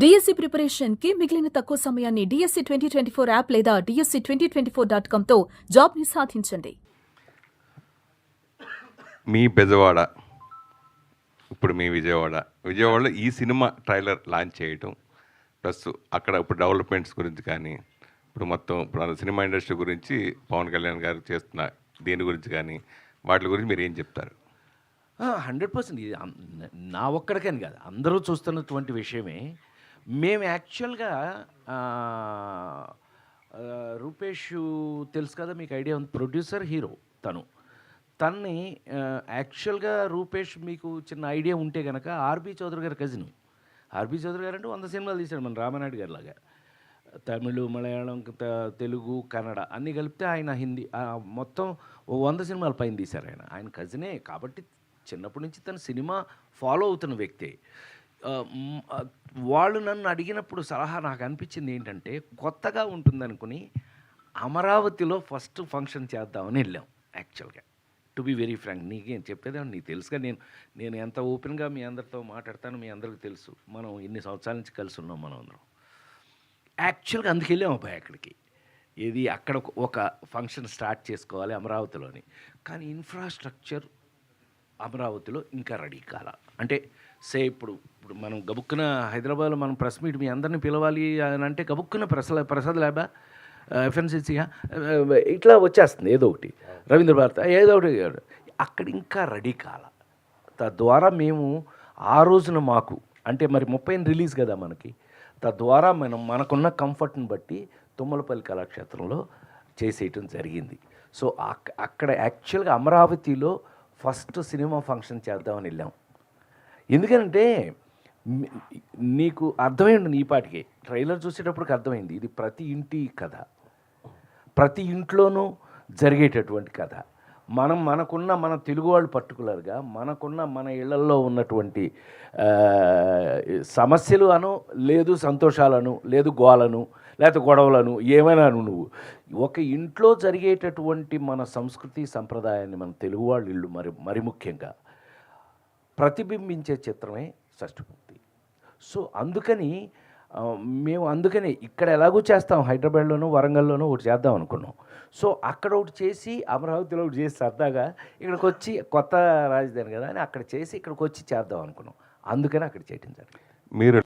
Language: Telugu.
డిఎస్సి ప్రిపరేషన్కి మిగిలిన తక్కువ సమయాన్ని DSC twenty twenty four app లేదా DSC twenty twenty four dot కామ్తో జాబ్ని సాధించండి. మీ బెజవాడ ఇప్పుడు మీ విజయవాడ. విజయవాడలో ఈ సినిమా ట్రైలర్ లాంచ్ చేయటం ప్లస్ అక్కడ ఇప్పుడు డెవలప్మెంట్స్ గురించి కానీ ఇప్పుడు మొత్తం ఇప్పుడు సినిమా ఇండస్ట్రీ గురించి పవన్ కళ్యాణ్ గారు చేస్తున్న దీని గురించి కానీ వాటి గురించి మీరు ఏం చెప్తారు? హండ్రెడ్ పర్సెంట్ ఇది నా ఒక్కడికని కాదు అందరూ చూస్తున్నటువంటి విషయమే. మేము యాక్చువల్గా రూపేష్ తెలుసు కదా మీకు ఐడియా ఉంది. ప్రొడ్యూసర్ హీరో తను. తన్ని యాక్చువల్గా రూపేష్ మీకు చిన్న ఐడియా ఉంటే కనుక ఆర్బి చౌదరి గారి కజిన్. ఆర్బి చౌదరి గారు అంటే వంద సినిమాలు తీశాడు మన రామనాయుడు గారి లాగా. తమిళ్ మలయాళం తెలుగు కన్నడ అన్నీ కలిపితే ఆయన హిందీ మొత్తం ఓ వంద సినిమాల పైన తీశారు ఆయన. ఆయన కజినే కాబట్టి చిన్నప్పటి నుంచి తన సినిమా ఫాలో అవుతున్న వ్యక్తే. వాళ్ళు నన్ను అడిగినప్పుడు సలహా నాకు అనిపించింది ఏంటంటే కొత్తగా ఉంటుందనుకుని అమరావతిలో ఫస్ట్ ఫంక్షన్ చేద్దామని వెళ్ళాం యాక్చువల్గా. టు బి వెరీ ఫ్రాంక్ నీకేం చెప్పేదేమో నీకు తెలుసుగా నేను నేను ఎంత ఓపెన్గా మీ అందరితో మాట్లాడతాను మీ అందరికీ తెలుసు. మనం ఇన్ని సంవత్సరాల నుంచి కలిసి ఉన్నాం మనం అందరం. యాక్చువల్గా అందుకు వెళ్ళాము అబ్బాయి అక్కడికి. ఇది అక్కడ ఒక ఫంక్షన్ స్టార్ట్ చేసుకోవాలి అమరావతిలోని. కానీ ఇన్ఫ్రాస్ట్రక్చర్ అమరావతిలో ఇంకా రెడీ కాల. అంటే సే ఇప్పుడు ఇప్పుడు మనం గబుక్కున హైదరాబాద్లో మనం ప్రెస్ మీట్ మీ అందరిని పిలవాలి అని అంటే గబుక్కున ప్రసాద్ ప్రసాద్ ల్యాబా ఎఫ్ఎన్సీసీయా ఇట్లా వచ్చేస్తుంది ఏదో ఒకటి. రవీంద్ర భారత ఏదో ఒకటి. అక్కడ ఇంకా రెడీ కాల. తద్వారా మేము ఆ రోజున మాకు అంటే మరి ముప్పై రిలీజ్ కదా మనకి తద్వారా మనం మనకున్న కంఫర్ట్ని బట్టి తుమ్మలపల్లి కళాక్షేత్రంలో చేసేయటం జరిగింది. సో అక్- అక్కడ యాక్చువల్గా అమరావతిలో ఫస్ట్ సినిమా ఫంక్షన్ చేద్దామని వెళ్ళాం. ఎందుకంటే నీకు అర్థమైంది ఈ పాటికి. ట్రైలర్ చూసేటప్పటికి అర్థమైంది. ఇది ప్రతి ఇంటి కథ. ప్రతి ఇంట్లోనూ జరిగేటటువంటి కథ. మనం మనకున్న మన తెలుగు వాళ్ళు పర్టికులర్గా మనకున్న మన ఇళ్ళల్లో ఉన్నటువంటి సమస్యలు అను లేదు సంతోషాలను లేదు గోలను లేకపోతే గొడవలను ఏమైనా నువ్వు? ఒక ఇంట్లో జరిగేటటువంటి మన సంస్కృతి సంప్రదాయాన్ని మన తెలుగు వాళ్ళు ఇల్లు మరి మరి ముఖ్యంగా ప్రతిబింబించే చిత్రమే షష్ఠపూర్తి. సో అందుకని మేము అందుకని ఇక్కడ ఎలాగో చేస్తాం హైదరాబాద్లోనూ వరంగల్లోనూ ఒకటి చేద్దాం అనుకున్నాం. సో అక్కడ ఒకటి చేసి అమరావతిలో ఒకటి చేసి సరదాగా ఇక్కడికి వచ్చి కొత్త రాజధాని కదా అని అక్కడ చేసి ఇక్కడికి వచ్చి చేద్దాం అనుకున్నాం. అందుకని అక్కడ చేయటం జరిగింది. మీరు